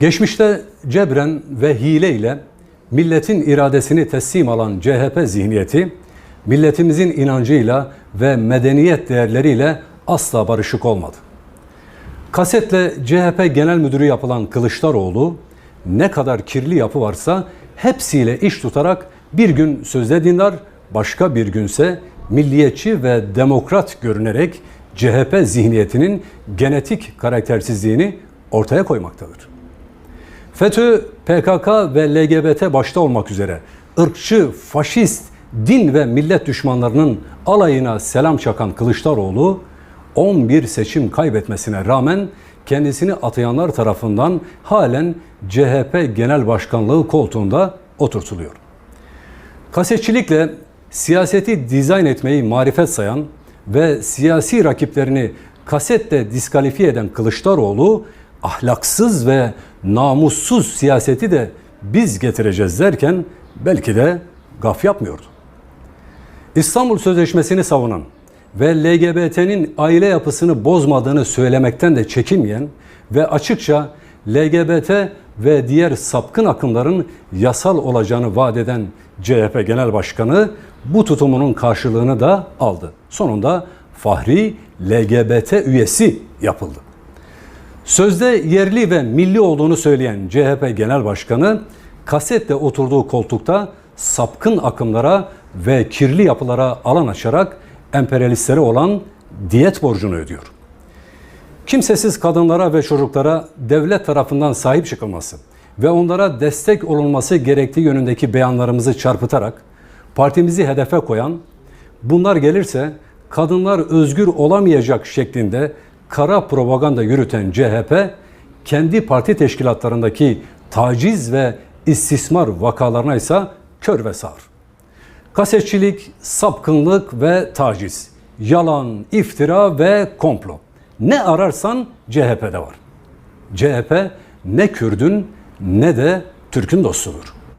Geçmişte cebren ve hile ile milletin iradesini teslim alan CHP zihniyeti, milletimizin inancıyla ve medeniyet değerleriyle asla barışık olmadı. Kasetle CHP Genel Müdürü yapılan Kılıçdaroğlu ne kadar kirli yapı varsa hepsiyle iş tutarak bir gün sözde dindar, başka bir günse milliyetçi ve demokrat görünerek CHP zihniyetinin genetik karaktersizliğini ortaya koymaktadır. FETÖ, PKK ve LGBT başta olmak üzere ırkçı, faşist, din ve millet düşmanlarının alayına selam çakan Kılıçdaroğlu 11 seçim kaybetmesine rağmen kendisini atayanlar tarafından halen CHP Genel Başkanlığı koltuğunda oturtuluyor. Kasetçilikle siyaseti dizayn etmeyi marifet sayan ve siyasi rakiplerini kasetle diskalifiye eden Kılıçdaroğlu ahlaksız ve namussuz siyaseti de biz getireceğiz derken belki de gaf yapmıyordu. İstanbul Sözleşmesi'ni savunan ve LGBT'nin aile yapısını bozmadığını söylemekten de çekinmeyen ve açıkça LGBT ve diğer sapkın akımların yasal olacağını vaat eden CHP Genel Başkanı bu tutumunun karşılığını da aldı. Sonunda Fahri LGBT üyesi yapıldı. Sözde yerli ve milli olduğunu söyleyen CHP Genel Başkanı kasetle oturduğu koltukta sapkın akımlara ve kirli yapılara alan açarak emperyalistlere olan diyet borcunu ödüyor. Kimsesiz kadınlara ve çocuklara devlet tarafından sahip çıkılması ve onlara destek olunması gerektiği yönündeki beyanlarımızı çarpıtarak partimizi hedefe koyan, bunlar gelirse kadınlar özgür olamayacak şeklinde kara propaganda yürüten CHP, kendi parti teşkilatlarındaki taciz ve istismar vakalarına ise kör ve sağır. Kasetçilik, sapkınlık ve taciz, yalan, iftira ve komplo. Ne ararsan CHP'de var. CHP ne Kürdün ne de Türk'ün dostudur.